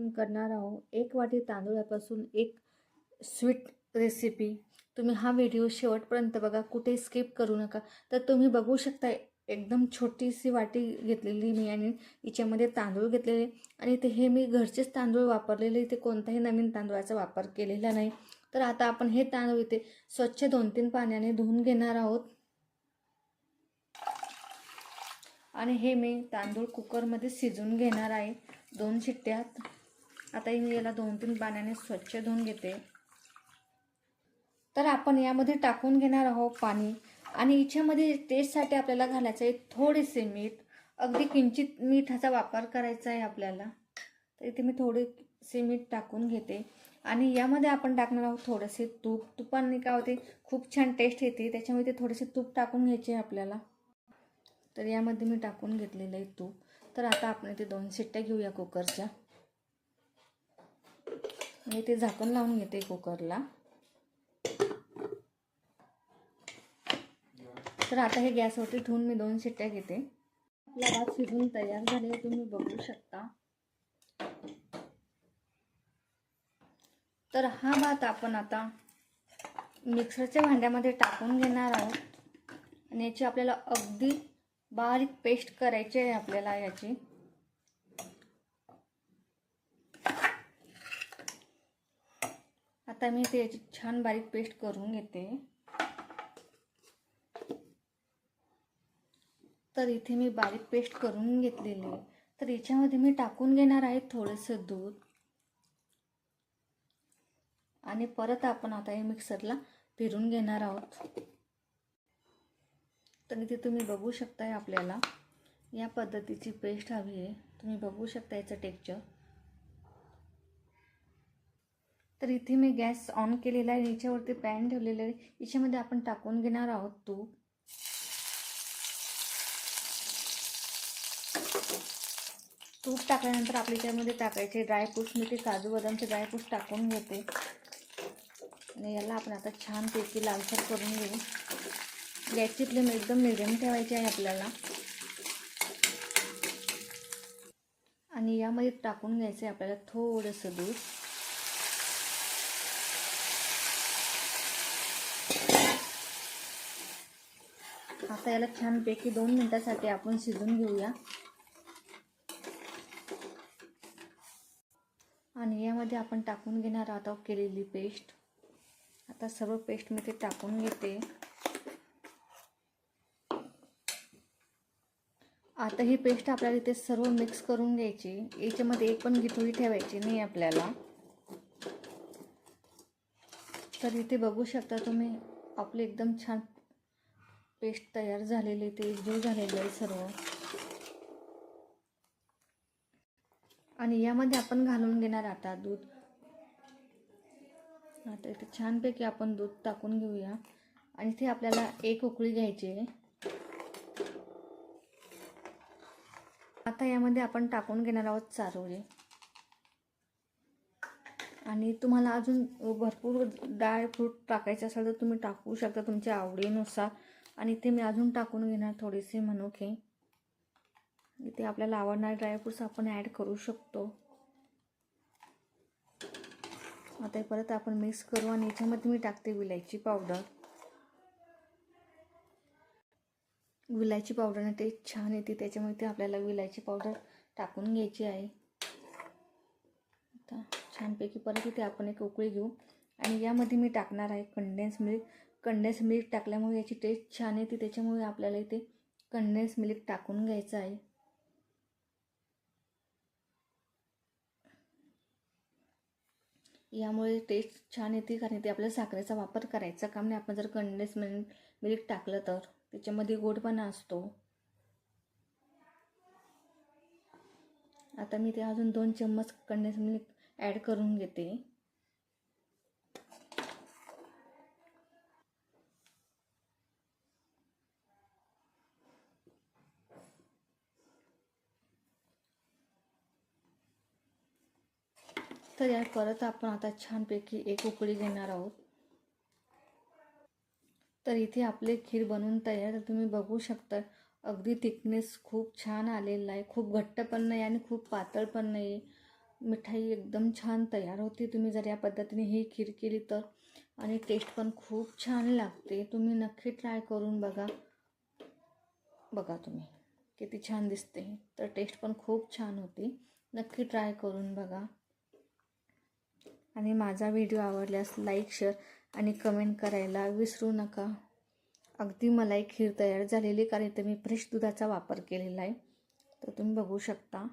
आपण करणार आहोत एक वाटी तांदूळापासून एक स्वीट रेसिपी तुम्ही हा व्हिडिओ शेवटपर्यंत बघा कुठे स्किप करू नका. तर तुम्ही बघू शकता एकदम छोटीशी वाटी घेतलेली मी आणि हिच्यामध्ये तांदूळ घेतलेले. आणि ते हे मी घरचेच तांदूळ वापरलेले इथे कोणताही नवीन तांदूळाचा वापर केलेला नाही. तर आता आपण हे तांदूळ इथे स्वच्छ दोन तीन पाण्याने धुवून घेणार आहोत. आणि हे मी तांदूळ कुकरमध्ये शिजवून घेणार आहे दोन शिट्ट्यात. आता मी याला दोन तीन पाण्याने स्वच्छ धुवून घेते. तर आपण यामध्ये टाकून घेणार आहोत पाणी. आणि याच्यामध्ये टेस्टसाठी आपल्याला घालायचं आहे थोडेसे मीठ. अगदी किंचित मिठाचा वापर करायचा आहे आपल्याला. तर इथे मी थोडेसे मीठ टाकून घेते. आणि यामध्ये आपण टाकणार आहोत थोडेसे तूप. तुपाने काय होते? खूप छान टेस्ट येते. त्याच्यामुळे ते थोडेसे तूप टाकून घ्यायचे आहे आपल्याला. तर यामध्ये मी टाकून घेतलेलं आहे तूप. तर आता आपण इथे दोन शिट्ट्या घेऊया कुकरच्या मी ते झाकण लावून घेते कुकरला. तर आता हे गॅसवरती ठेवून मी दोन शिट्ट्या घेते. आपला भात शिजून तयार झाले तुम्ही बघू शकता. तर हा भात आपण आता मिक्सरच्या भांड्यामध्ये टाकून घेणार आहोत. आणि याची आपल्याला अगदी बारीक पेस्ट करायची आहे आपल्याला याची. आता मी त्याची छान बारीक पेस्ट करून घेते. तर इथे मी बारीक पेस्ट करून घेतलेली आहे. तर याच्यामध्ये मी टाकून घेणार आहे थोडंसं दूध. आणि परत आपण आता हे मिक्सरला फिरून घेणार आहोत. तर इथे तुम्ही बघू शकताय आपल्याला. या पद्धतीची पेस्ट हवी आहे. तुम्ही बघू शकता याचं टेक्चर तर इथे मी गॅस ऑन केलेला आहे. याच्यावरती पॅन ठेवलेलं आहे. याच्यामध्ये आपण टाकून घेणार आहोत तूप तूप टाकल्यानंतर आपल्या त्यामध्ये टाकायचे ड्रायफ्रूट्स मी ते काजू बदामचे ड्रायफ्रूट्स टाकून घेते. आणि याला आपण आता छानपैकी लालसर करून घेऊ. गॅसची फ्लेम एकदम मिडियम ठेवायची आहे आपल्याला. आणि यामध्ये टाकून घ्यायचं आहे आपल्याला थोडंसं दूध. आता याला छानपैकी दोन मिनटासाठी आपण शिजून घेऊया. आणि यामध्ये आपण टाकून घेणार आहोत केलेली पेस्ट. आता सर्व पेस्ट मी ते टाकून घेते. आता ही पेस्ट आपल्याला इथे सर्व मिक्स करून घ्यायची. याच्यामध्ये एक पण गिठोळी ठेवायची नाही आपल्याला. तर इथे बघू शकता तुम्ही आपले एकदम छान पेस्ट तयार झालेले ते जो झालेलं आहे सर्व. आणि यामध्ये आपण घालून घेणार आता दूध. आता इथे छानपैकी आपण दूध टाकून घेऊया. आणि इथे आपल्याला एक उकळी घ्यायची आहे. आता यामध्ये आपण टाकून घेणार आहोत चारोळी. आणि तुम्हाला अजून भरपूर डाळ फ्रूट टाकायचे असेल तर तुम्ही टाकू शकता तुमच्या आवडीनुसार. आणि इथे मी अजून टाकून घेणार थोडेसे मनुके इथे आपल्याला आवडणारे ड्रायफ्रूट्स आपण ॲड करू शकतो. आता परत आपण मिक्स करू आणि याच्यामध्ये मी टाकते विलायची पावडर विलायची पावडरने टेस्ट छान येते त्याच्यामुळे ते आपल्याला विलायची पावडर टाकून घ्यायची आहे. आता छानपैकी परत इथे आपण एक उकळी घेऊ. आणि यामध्ये मी टाकणार आहे कंडेन्स मिल्क कंडेन्स मिल्क टाकल्यामुळे याची टेस्ट छान येते. त्याच्यामुळे आपल्याला इथे कंडेन्स मिल्क टाकून घ्यायचं आहे. यामुळे टेस्ट छान येते कारण ते आपल्याला साखरेचा वापर करायचा काम नाही. आपण जर कंडेन्स मिल्क मिल्क टाकलं तर त्याच्यामध्ये गोडपणा असतो. आता मी ते अजून दोन चम्मच कंडेन्स मिल्क ॲड करून घेते. तर या परत आपण आता छानपैकी एक उकळी घेणार आहोत. तर इथे आपले खीर बनवून तयार तर तुम्ही बघू शकता अगदी थिकनेस खूप छान आलेला आहे. खूप घट्ट पण नाही आणि खूप पातळ पण नाही. मिठाई एकदम छान तयार होती. तुम्ही जर या पद्धतीने ही खीर केली तर. आणि टेस्ट पण खूप छान लागते. तुम्ही नक्की ट्राय करून बघा. बघा तुम्ही किती छान दिसते. तर टेस्ट पण खूप छान होती. नक्की ट्राय करून बघा. आणि माझा व्हिडिओ आवडल्यास लाईक शेअर आणि कमेंट करायला विसरू नका. अगदी मलाई खीर तयार झालेली कारण तर मी फ्रेश दुधाचा वापर केलेला आहे. तर तुम्ही बघू शकता.